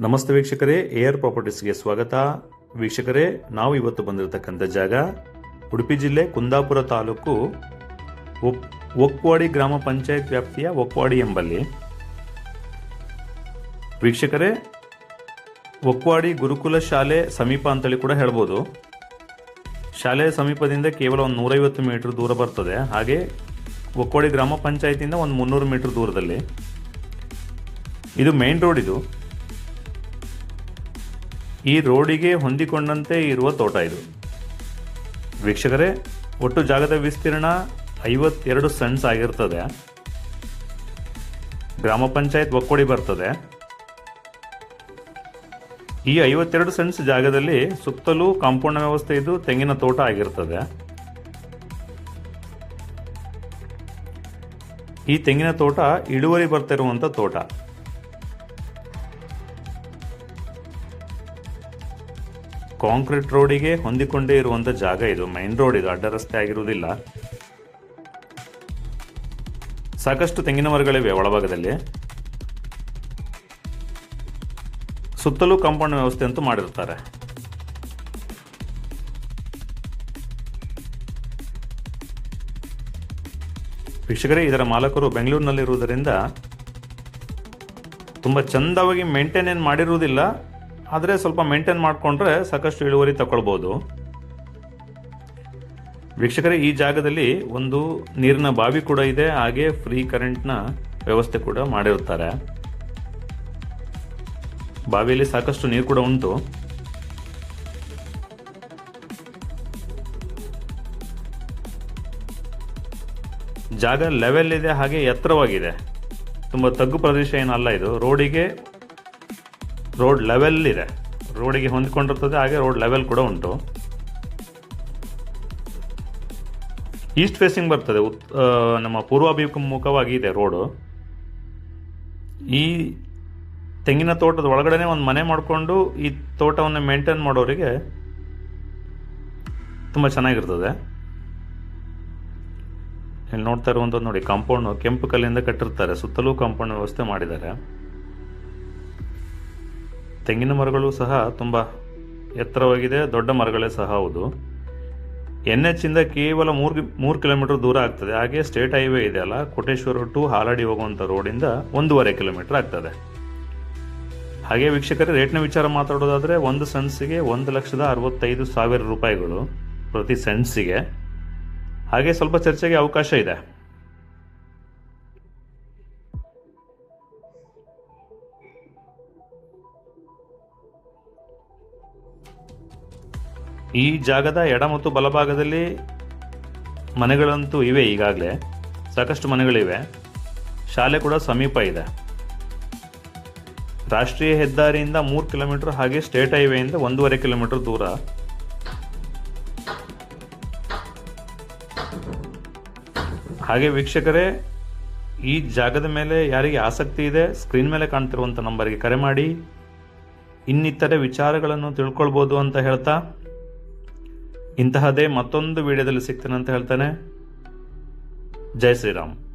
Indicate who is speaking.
Speaker 1: ನಮಸ್ತೆ ವೀಕ್ಷಕರೇ ಏರ್ ಪ್ರಾಪರ್ಟೀಸ್ಗೆ ಸ್ವಾಗತ. ವೀಕ್ಷಕರೇ, ನಾವು ಇವತ್ತು ಬಂದಿರತಕ್ಕಂಥ ಜಾಗ ಉಡುಪಿ ಜಿಲ್ಲೆ ಕುಂದಾಪುರ ತಾಲೂಕು ಒಕ್ವಾಡಿ ಗ್ರಾಮ ಪಂಚಾಯತ್ ವ್ಯಾಪ್ತಿಯ ಒಕ್ವಾಡಿ ಎಂಬಲ್ಲಿ. ವೀಕ್ಷಕರೇ, ಒಕ್ವಾಡಿ ಗುರುಕುಲ ಶಾಲೆ ಸಮೀಪ ಅಂತೇಳಿ ಕೂಡ ಹೇಳ್ಬೋದು. ಶಾಲೆ ಸಮೀಪದಿಂದ ಕೇವಲ ಒಂದು ನೂರೈವತ್ತು ಮೀಟರ್ ದೂರ ಬರ್ತದೆ. ಹಾಗೆ ಒಕ್ವಾಡಿ ಗ್ರಾಮ ಪಂಚಾಯತಿಯಿಂದ ಒಂದು ಮುನ್ನೂರು ಮೀಟರ್ ದೂರದಲ್ಲಿ. ಇದು ಮೇನ್ ರೋಡ್ ಇದು. ಈ ರೋಡಿಗೆ ಹೊಂದಿಕೊಂಡಂತೆ ಇರುವ ತೋಟ ಇದು. ವೀಕ್ಷಕರೇ, ಒಟ್ಟು ಜಾಗದ ವಿಸ್ತೀರ್ಣ ಐವತ್ತೆರಡು ಸೆಂಟ್ಸ್ ಆಗಿರ್ತದೆ. ಗ್ರಾಮ ಪಂಚಾಯತ್ ಒಕ್ಕೊಡಿ ಬರ್ತದೆ. ಈ ಐವತ್ತೆರಡು ಸೆಂಟ್ಸ್ ಜಾಗದಲ್ಲಿ ಸುತ್ತಲೂ ಕಾಂಪೌಂಡ್ ವ್ಯವಸ್ಥೆ ಇದ್ದು ತೆಂಗಿನ ತೋಟ ಆಗಿರ್ತದೆ. ಈ ತೆಂಗಿನ ತೋಟ ಇಳುವರಿ ಬರ್ತಿರುವಂಥ ತೋಟ. ಕಾಂಕ್ರೀಟ್ ರೋಡಿಗೆ ಹೊಂದಿಕೊಂಡೇ ಇರುವಂತ ಜಾಗ ಇದು. ಮೈನ್ ರೋಡ್ ಇದು. ಅಡ್ಡ ರಸ್ತೆ ಆಗಿರುವುದಿಲ್ಲ. ಸಾಕಷ್ಟು ತೆಂಗಿನ ಮರಗಳಿವೆ ಒಳಭಾಗದಲ್ಲಿ. ಸುತ್ತಲೂ ಕಾಂಪೌಂಡ್ ವ್ಯವಸ್ಥೆ ಅಂತೂ ಮಾಡಿರ್ತಾರೆ ವೀಕ್ಷಕರೇ, ಇದರ ಮಾಲಕರು ಬೆಂಗಳೂರಿನಲ್ಲಿರುವುದರಿಂದ ತುಂಬಾ ಚಂದವಾಗಿ ಮೇಂಟೈನ್ ಏನು ಮಾಡಿರುವುದಿಲ್ಲ. ಆದರೆ ಸ್ವಲ್ಪ ಮೇಂಟೈನ್ ಮಾಡಿಕೊಂಡ್ರೆ ಸಾಕಷ್ಟು ಇಳುವರಿ ತಗೊಳ್ಬೋದು ವೀಕ್ಷಕರೇ, ಈ ಜಾಗದಲ್ಲಿ ಒಂದು ನೀರಿನ ಬಾವಿ ಕೂಡ ಇದೆ. ಹಾಗೆ ಫ್ರೀ ಕರೆಂಟ್ನ ವ್ಯವಸ್ಥೆ ಕೂಡ ಮಾಡಿರುತ್ತಾರೆ. ಬಾವಿಯಲ್ಲಿ ಸಾಕಷ್ಟು ನೀರು ಕೂಡ ಉಂಟು. ಜಾಗ ಲೆವೆಲ್ ಇದೆ, ಹಾಗೆ ಎತ್ತರವಾಗಿದೆ. ತುಂಬ ತಗ್ಗು ಪ್ರದೇಶ ಏನಲ್ಲ ಇದು. ರೋಡಿಗೆ ರೋಡ್ ಲೆವೆಲ್ ಇದೆ. ರೋಡಿಗೆ ಹೊಂದಿಕೊಂಡಿರ್ತದೆ, ಹಾಗೆ ರೋಡ್ ಲೆವೆಲ್ ಕೂಡ ಉಂಟು. ಈಸ್ಟ್ ಫೇಸಿಂಗ್ ಬರ್ತದೆ, ಉತ್ ನಮ್ಮ ಪೂರ್ವಾಭಿಮುಖವಾಗಿ ಇದೆ ರೋಡು. ಈ ತೆಂಗಿನ ತೋಟದ ಒಳಗಡೆ ಒಂದು ಮನೆ ಮಾಡಿಕೊಂಡು ಈ ತೋಟವನ್ನು ಮೇಂಟೈನ್ ಮಾಡೋರಿಗೆ ತುಂಬ ಚೆನ್ನಾಗಿರ್ತದೆ. ಇಲ್ಲಿ ನೋಡ್ತಾ ಇರುವಂಥದ್ದು ನೋಡಿ ಕಾಂಪೌಂಡ್ ಕೆಂಪು ಕಲ್ಲಿಂದ ಕಟ್ಟಿರ್ತಾರೆ, ಸುತ್ತಲೂ ಕಾಂಪೌಂಡ್ ವ್ಯವಸ್ಥೆ ಮಾಡಿದ್ದಾರೆ. ತೆಂಗಿನ ಮರಗಳು ಸಹ ತುಂಬ ಎತ್ತರವಾಗಿದೆ, ದೊಡ್ಡ ಮರಗಳೇ ಸಹ ಹೌದು. ಎನ್ ಇಂದ ಕೇವಲ ಮೂರು ಮೂರು ಕಿಲೋಮೀಟರ್ ದೂರ ಆಗ್ತದೆ. ಹಾಗೆ ಸ್ಟೇಟ್ ಹೈವೇ ಇದೆ ಅಲ್ಲ, ಕೋಟೇಶ್ವರ ಟು ಹಾಲಾಡಿ ಹೋಗುವಂಥ ರೋಡಿಂದ ಒಂದೂವರೆ ಕಿಲೋಮೀಟರ್ ಆಗ್ತದೆ. ಹಾಗೆ ವೀಕ್ಷಕರೇ, ರೇಟ್ನ ವಿಚಾರ ಮಾತಾಡೋದಾದರೆ ಒಂದು ಸೆನ್ಸಿಗೆ ಒಂದು ಲಕ್ಷದ ಅರವತ್ತೈದು ಸಾವಿರ ರೂಪಾಯಿಗಳು ಪ್ರತಿ ಸೆನ್ಸಿಗೆ. ಹಾಗೆ ಸ್ವಲ್ಪ ಚರ್ಚೆಗೆ ಅವಕಾಶ ಇದೆ. ಈ ಜಾಗದ ಎಡ ಮತ್ತು ಬಲಭಾಗದಲ್ಲಿ ಮನೆಗಳಂತೂ ಇವೆ ಈಗಾಗಲೇ. ಸಾಕಷ್ಟು ಮನೆಗಳಿವೆ. ಶಾಲೆ ಕೂಡ ಸಮೀಪ ಇದೆ. ರಾಷ್ಟ್ರೀಯ ಹೆದ್ದಾರಿಯಿಂದ ಮೂರು ಕಿಲೋಮೀಟರ್ ಹಾಗೆ ಸ್ಟೇಟ್ ಹೈವೇಯಿಂದ ಒಂದೂವರೆ ಕಿಲೋಮೀಟರ್ ದೂರ. ಹಾಗೆ ವೀಕ್ಷಕರೇ, ಈ ಜಾಗದ ಮೇಲೆ ಯಾರಿಗೆ ಆಸಕ್ತಿ ಇದೆ, ಸ್ಕ್ರೀನ್ ಮೇಲೆ ಕಾಣ್ತಿರುವಂಥ ನಂಬರ್ಗೆ ಕರೆ ಮಾಡಿ. ಇನ್ನಿತರೆ ವಿಚಾರಗಳನ್ನು ತಿಳ್ಕೊಳ್ಬೋದು ಅಂತ ಹೇಳ್ತಾ ಇಂತಹದೇ ಮತ್ತೊಂದು ವಿಡಿಯೋದಲ್ಲಿ ಸಿಗ್ತೇನೆ ಅಂತ ಹೇಳ್ತಾನೆ. ಜೈ ಶ್ರೀರಾಮ್.